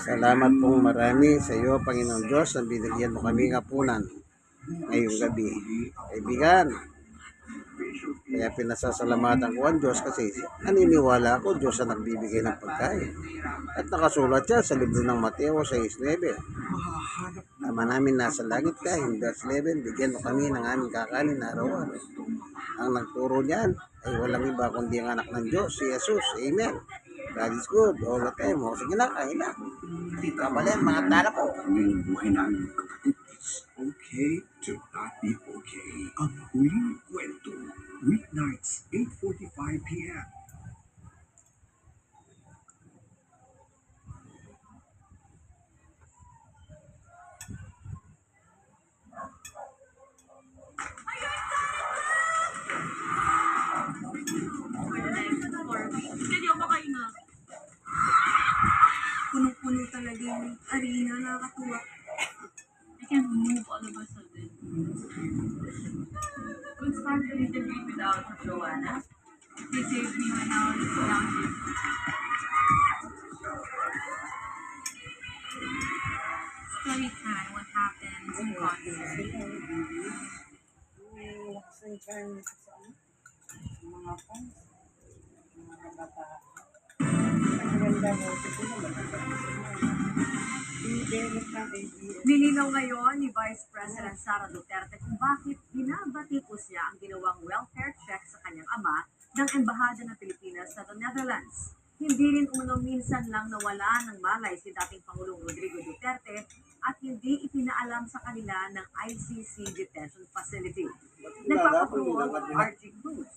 Salamat pong marami sa iyo, Panginoon Diyos, na binigyan mo kami kapunan ngayong gabi. Kaibigan, kaya pinasasalamatan ko ang Diyos kasi naniniwala ako Diyos ang nagbibigay ng pagkain. At nakasulat yan sa libro ng Mateo 6.9. Ama namin nasa langit ka, in verse 11, bigyan mo kami ng aming kakanin na araw-araw. Ang nagturo niyan ay walang iba kundi ang anak ng Diyos, si Jesus. Amen. God is good all the time. O, sige na, kain na. Kabalin, mga tala ko. Ang buhay namin magkakapatid. Okay to not be okay. Ang huling kwento. Weeknights, 8.45 p.m. Punong-puno talaga yung arena, nakakatuwa. I can't move all of a sudden. Could start the interview without Joanna. They saved me when I was down here. Story time, what happens in concert. Lakas ng charm nito sa mga fans, mga kabataan. Ang ganda mo, siguro maganda. Nilinaw ngayon ni Vice President Sara Duterte kung bakit binabatikos niya ang ginawang welfare check sa kanyang ama ng Embahada ng Pilipinas sa the Netherlands. Hindi rin umano minsan lang nawala ng malay si dating Pangulong Rodrigo Duterte at hindi ipinaalam sa kanila ng ICC Detention Facility. Nagpapakulo RG Cruz.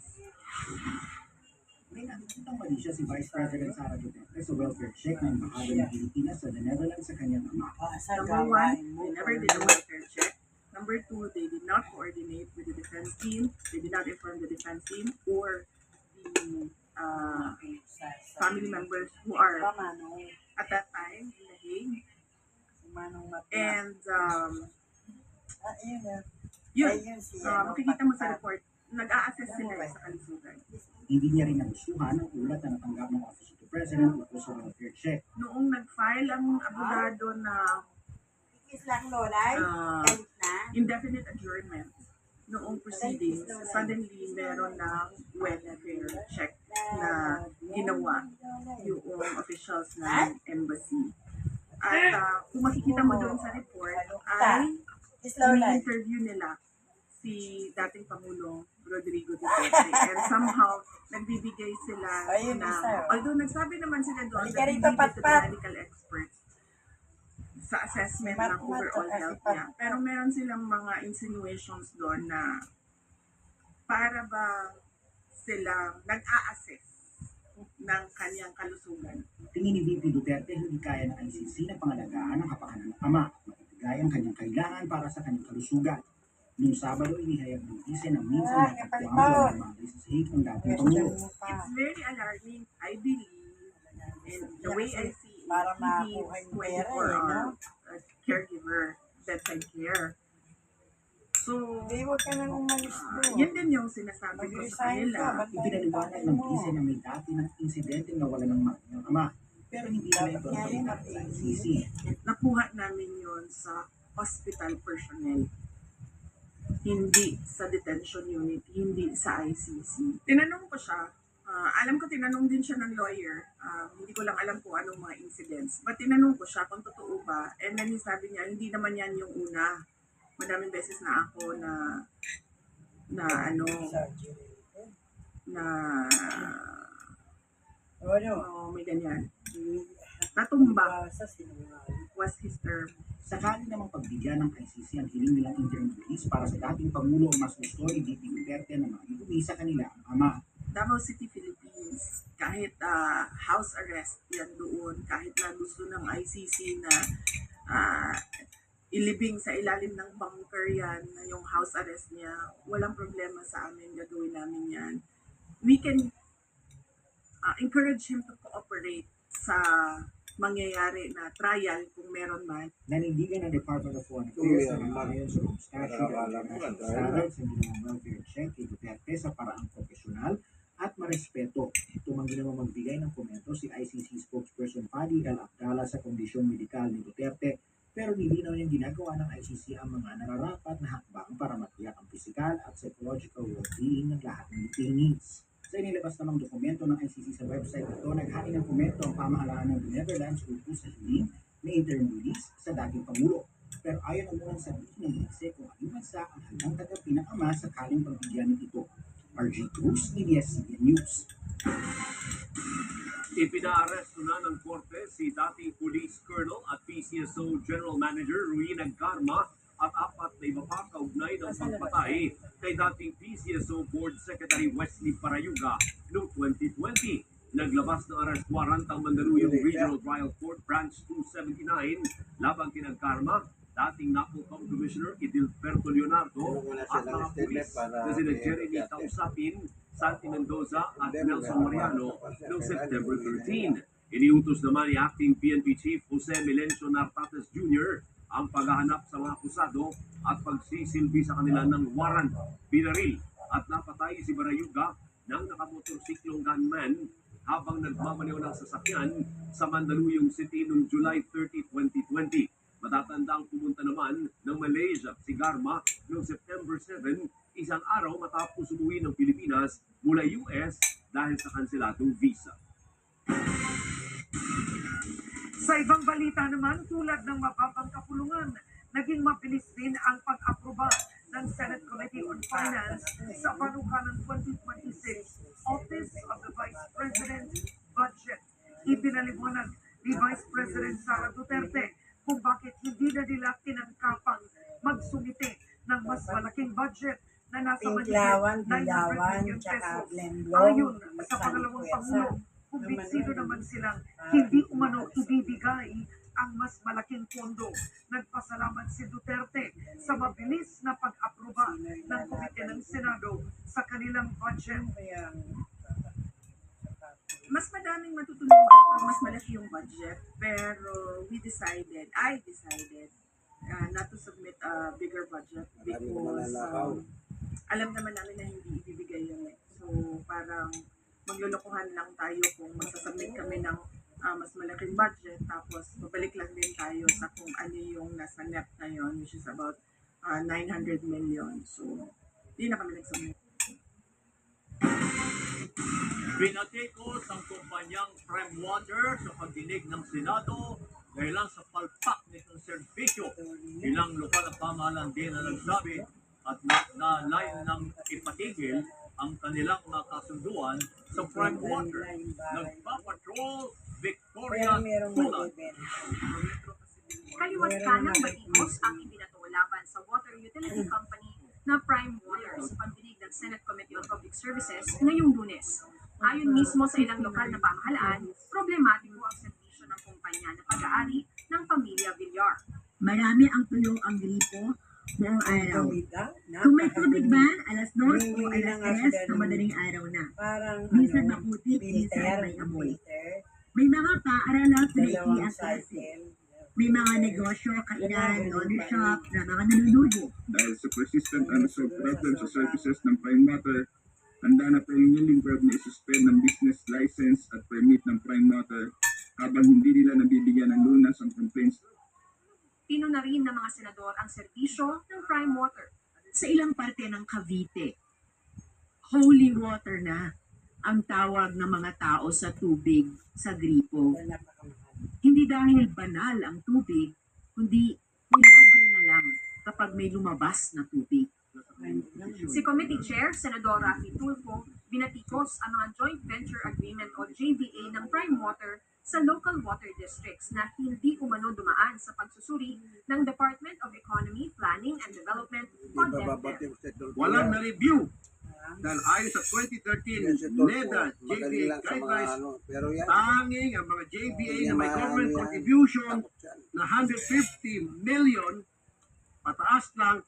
May nakikitang mali siya si Vice President Sara Duterte sa welfare check ng Bahagi ng Pilipinas sa the Netherlands sa kanyang ama. Ah, Number one, they never did a welfare check. Number two, they did not coordinate with the defense team. They did not inform the defense team or the uh, family members who are at that time in The Hague. And um, Ah, yun na. yun, Ayun si uh, makikita mo sa report, nag-a-assess sila sa kalusugan. Hindi niya rin nagustuhan ang ulat na natanggap ng Office of the President ukol sa welfare check. Noong nag-file ang abogado na Kiss lang, Lolay. Ah. Na. indefinite adjournment noong proceedings, suddenly meron ng welfare check na ginawa yung officials ng embassy. At ah, kung makikita mo doon sa report, ay Kiss Lolay. interview nila si dating Pangulong Rodrigo Duterte. And somehow, nagbibigay sila Ayun, na, isa, oh. although nagsabi naman sila doon Halika that rito, the Patpat. medical experts sa assessment Mat- ng overall mat- health Patpat. niya. Pero meron silang mga insinuations doon na para ba sila nag-a-assess ng kanyang kalusugan. Tingin ni VP Duterte hindi kaya ng ICC na pangalagaan ang kapakanan ng ama at mapatigay ang kanyang kailangan para sa kanyang kalusugan. Noong Sabado, inihayag ng ICC na minsan Ah, wala namang sa hate ng dating Pangulo. It's very alarming, I believe, and the way I see it, Para gives yung pera, 24 eh, no? uh, caregiver bedside care. So, Hindi, huwag ka nang umalis ah, doon. yun din yung sinasabi ko sa kanila. Ipinaliwanag ng ICC na may dati ng insidente na wala ng ma- ng ama. Pero hindi na ito eh. ICC. Nakuha namin yon sa hospital personnel. Hindi sa detention unit, hindi sa ICC. Tinanong ko siya, ah, alam ko tinanong din siya ng lawyer, ah, hindi ko lang alam kung anong mga incidents. But tinanong ko siya kung totoo ba, and then sabi niya, hindi naman yan yung una. Madaming beses na ako na na ano, na Ano? oh, may ganyan. Natumba Sa sinungaling. Was his term. Sakali namang pagbigyan ng ICC ang hiling nilang interim release para sa dating Pangulo ang mas gusto ni VP Duterte na maiuwi sa kanila ang ama. Davao City, Philippines, kahit ah, house arrest yan doon, kahit na gusto ng ICC na ah, ilibing sa ilalim ng bunker yan, na yung house arrest niya, walang problema sa amin, gagawin namin yan. We can ah, encourage him to cooperate sa mangyayari na trial kung meron man. Nanindigan ng Department of Foreign Affairs ang na ayon sa mga statute at international ang dami. standards sa ginawang welfare check kay Duterte sa paraang profesional at marespeto. Tumanggi naman magbigay ng komento si ICC spokesperson Fadi El Abdala sa kondisyon medikal ni Duterte pero nilinaw niyang ginagawa ng ICC ang mga nararapat na hakbang para matiyak ang physical at psychological well-being ng lahat ng detainees. Sa inilabas namang dokumento ng ICC sa website ito, naghain ng komento ang pamahalaan ng The Netherlands ukol sa hiling na interim release sa dating Pangulo. Pero ayaw na munang sabihin ng Bise kung anong bansa ang handang tagapi ng ama sakaling pagbigyan ito. RG Cruz, ABS-CBN News. Ipinaaresto na ng korte si dating Police Colonel at PCSO General Manager Ruina Garma at apat na iba pa kaugnay ng pagpatay kay dating PCSO Board Secretary Wesley Parayuga noong 2020. Naglabas ng arrest warrant ang Mandaluyong Regional Trial Court Branch 279 labang kina Garma, dating NAPOCOM Commissioner Idilberto Leonardo at mga pulis na sina Jeremy Tausapin, Santi Mendoza at Nelson Mariano noong September 13. Iniutos naman ni Acting PNP Chief Jose Melencio Nartates Jr. ang paghahanap sa mga akusado at pagsisilbi sa kanila ng warrant, binaril at napatay si Barayuga ng nakamotorsiklong gunman habang nagmamaneho ng sasakyan sa Mandaluyong City noong July 30, 2020. Matatandang pumunta naman ng Malaysia si Garma noong September 7, isang araw matapos umuwi ng Pilipinas mula US dahil sa kanseladong visa. Sa ibang balita naman, tulad ng mababang kapulungan, naging mabilis din ang pag-aproba ng Senate Committee on Finance sa panukalang 2026 Office of the Vice President Budget. Ipinaliwanag ni Vice President Sara Duterte kung bakit hindi na nila tinangkapang magsumite ng mas malaking budget na nasa Pinklawan, 900 Bilawan, million pesos. Ayon sa pangalawang. Pangulo, kung Naman silang hindi umano ibibigay ang mas malaking pondo. Nagpasalamat si Duterte sa mabilis na pag-aproba ng Komite ng Senado sa kanilang budget. Kaya, mas madaming matutulungan pag mas malaki yung budget. Pero we decided, I decided, uh, not to submit a bigger budget because um, alam naman namin na hindi ibibigay yun eh. So parang maglulukuhan lang tayo kung magsasubmit kami ng uh, mas malaking budget tapos babalik lang din tayo sa kung ano yung nasa net ngayon which is about uh, 900 million. So, hindi na kami nagsubmit. Pinatikos ang kumpanyang Prime Water sa pagdinig ng Senado dahil lang sa palpak nitong serbisyo. Ilang lokal na pamahalaan din na nagsabi at na, na line ng ipatigil ang kanilang mga kasunduan sa Prime Water. Nagpapatrol Victoria pero merong Tulan. mag-event. Kaliwat ka ng batikos ang ibinato laban sa water utility company na Prime Water sa pagdinig ng Senate Committee on Public Services ngayong lunes. Ayon mismo sa ilang lokal na pamahalaan, problematiko ang serbisyo ng kumpanya na pag-aari ng pamilya Villar. Marami ang tuyo ang gripo buong araw. Kung may tubig man, alas 2 o alas lang nga 3 sila sa ng- madaling araw na. Parang Minsan ano, maputik, minsan may amoy. May mga ang klase. cycle. May mga negosyo, kainan, laundry shop na mga nanunulbo. Dahil sa persistent unresolved problem sa services ng Prime Water, handa na po yung Lingberg na isuspend ng business license at permit ng Prime Water habang hindi nila nabibigyan ng lunas ang complaints Tino na rin ng mga senador ang serbisyo ng Prime Water. Sa ilang parte ng Cavite, holy water na ang tawag ng mga tao sa tubig sa gripo. Hindi dahil banal ang tubig, kundi milagro na lang kapag may lumabas na tubig. Si Committee Chair, Senador Rafi Tulfo, binatikos ang mga Joint Venture Agreement o JVA ng Prime Water sa local water districts na hindi umano dumaan sa pagsusuri ng Department of Economy, Planning and Development o DepEd. Walang na-review. Dahil ayon sa Yan 2013 si Tulfo, NEDA JVA guidelines, ano. Tanging ang mga JVA na may government contribution na 150 million pataas lang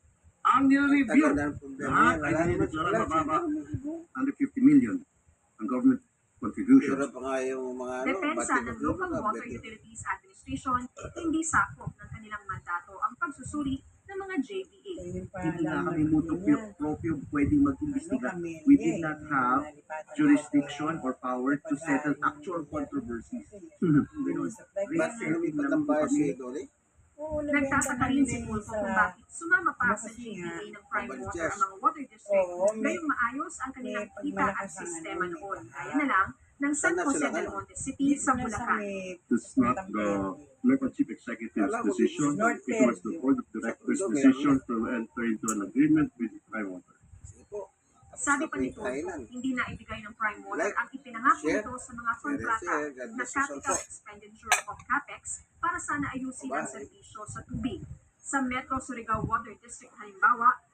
ang nire-review. Lahat ay dinideklara mababa. 150 million ang government contribution. Pero pa nga yung mga ano, Depensa ng Local Water. Utilities Administration, hindi sakop ng kanilang mandato ang pagsusuri ng mga pa hindi nga kami mutuo niya. proprio pwedeng Ano mag-imbestiga. kami, We did not have jurisdiction or power to settle actual controversies. Ganun. Ba't lumipat ang kami. si Dolly? Nagtataka rin si sa- kung bakit sumama pa sa nga, ng Prime Water ang mga water district. Oo, may- Gayong maayos ang kanilang kita at sistema ano, noon. Kaya na lang ng San Jose del? Monte City sa Bulacan. It's not the local chief executive's decision. It was the board of directors' decision to enter into an agreement with Prime Water. Sabi pa po ni yung Tulfo, kainan. hindi na ibigay ng Prime Water Like, ang ipinangako nito sa mga kontrata na capital expenditure of CAPEX para sana ayusin ang serbisyo sa tubig. Sa Metro Surigao Water District halimbawa,